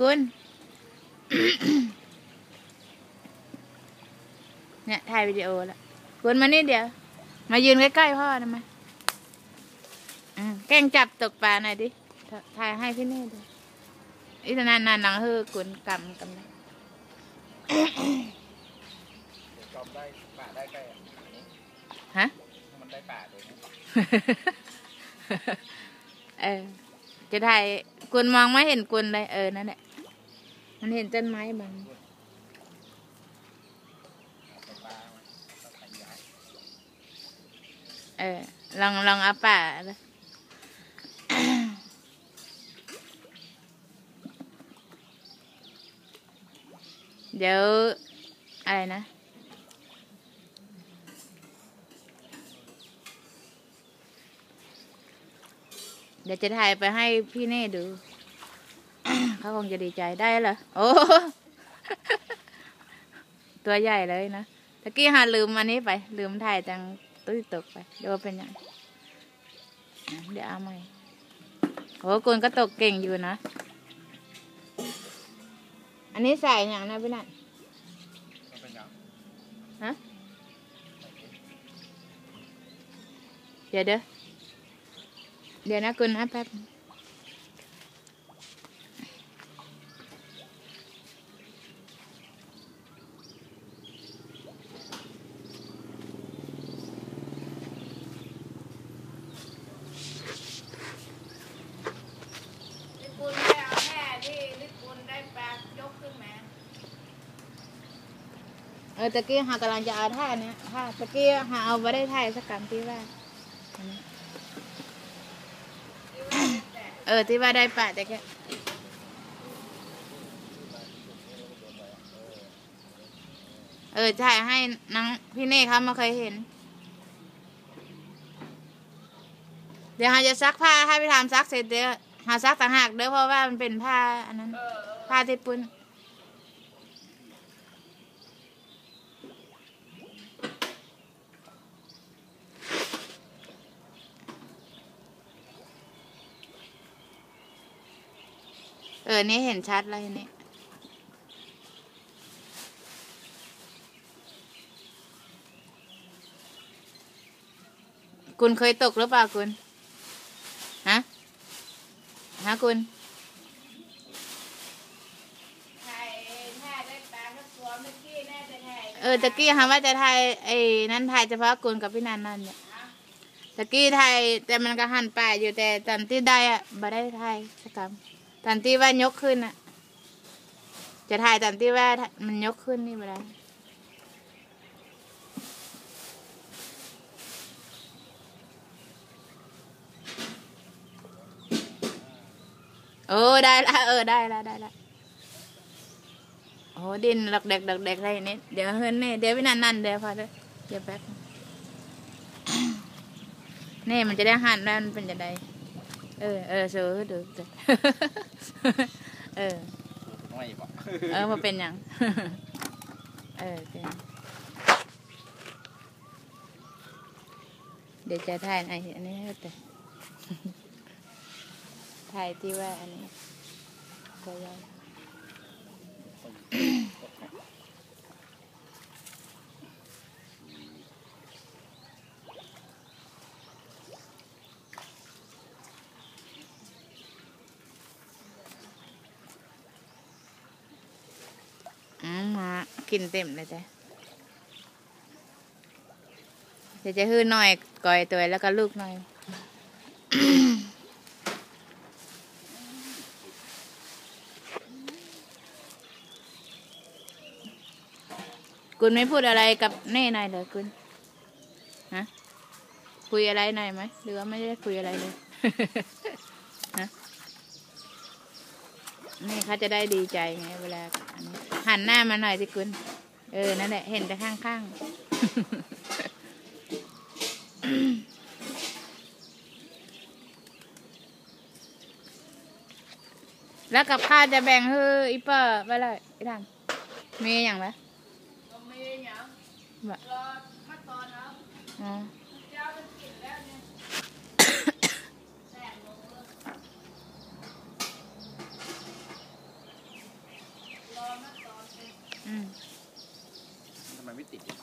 กุลเนี่ยถ่ายวิดีโอแล้วกุลมานี่เดี๋ยว มายืนใกล้ๆพ่อนะมาอืมแกล้งจับตกปลาหน่อยดิถถ่ายให้พี่เน่ดูอีตนานนานหลังเฮือกุลกำกำเลยจอมได้ป่าได้ใกล้อะฮะมันได้ป่าเลยนะเออจะถ่ายกุลมองไม่เห็นกุลเลยเออนั่นแหละ มันเห็นต้นไม้บังเอาป่ามาต้องเออลองลองเอาป่าลยเดี๋ยว อะไรนะ เดี๋ยวจะถ่ายไปให้พี่เน่ดู เขาคงจะดีใจได้เหรอโอ้ตัวใหญ่เลยนะตะกี้หาลืมอันนี้ไป ลืมถ่ายจังตุ้ยตกไปเดี๋ยวว่าเป็นยังเดี๋ยวเอาใหม่โอ้กุนก็ตกเก่งอยู่นะ อันนี้ใส่อย่างนะพี่นัทมันเป็นยังฮะเดี๋ยวเดี๋ยวเดี๋ยวนะกุนนะแป๊บ ลิปุนได้เอาแม่ที่ลิปุนได้ปลายกขึ้นมา เออตะกี้หากำลังจะเอาท่าเนี้ยท่าตะกี้หาเอาไปได้ท่าสักกรรมที่ว่าอันนี้เออที่ว่าได้ปะต่แค่เออใช่ให้นังพี่เน่เขามาเคยเห็น เดี๋ยวหาจะซักผ้าให้ไปทำซักเสร็จเดี๋ยวหาซักต่างหากเด้อเพราะว่ามันเป็นผ้าอันนั้นผ้าที่ปุ้น เออ นี่เห็นชัดเลยนี่คุณเคยตกหรือเปล่าคุณ ฮะ ฮะคุณไข่แม่ได้ปลาก็ตัวเมื่อกี้แน่จะไงเออตะกี้ฮะว่าจะถ่ายไอ้นั้นถ่ายเฉพาะกุลกับพี่นันนั่นเนี่ยตะกี้ถ่ายแต่มันก็หันป่าอยู่แต่ตอนที่ได้อะบ่ได้ถ่ายสักคำ ตอนที่ว่ายกขึ้นอะจะถ่ายตอนที่ว่ามันยกขึ้นนี่บ่ได้โอ้ได้ละเออได้ละได้ละโอ้ดินหลักเด็กหลักเด็กอะไรนี่เดี๋ยวเฮิรนนี่เดี๋ยวพี่นันนันเดี๋ยวพอเด้อเดี๋ยวแป๊บนี่มันจะได้หันแล้วมันเป็นจะได้ เออเออเสือดูดูเออไม่บอกเออมาเป็นหยังเออเป็นเดี๋ยวจะถ่ายไอ้อันนี้ให้แต่ถ่ายที่ว่าอันนี้ก็ยาวอืมมา กินเต็มเลยจ้ะเดี๋ยวจะฮื้อหน่อยก่อยตัวแล้วก็ลูกหน่อยคุณไม่พูดอะไรกับเน่หน่อยเลยคุณฮะคุยอะไรหน่อยไหมหรือว่าไม่ได้คุยอะไรเลย นี่เขาจะได้ดีใจไงเวลาอันนี้หันหน้ามาหน่อยสิคุณ เออ นั่นแหละ เห็นแต่ข้างๆแล้วกับข้าวจะแบ่งให้อีเปอร์ไปเลยไอ้ดังมีอย่างไรก็มีอย่างบะรอมาตอนเอาอ๋อ เจ้ามันกินแล้วเนี่ยแซ่บลงเลย อืม ทำไมไม่ติดอะ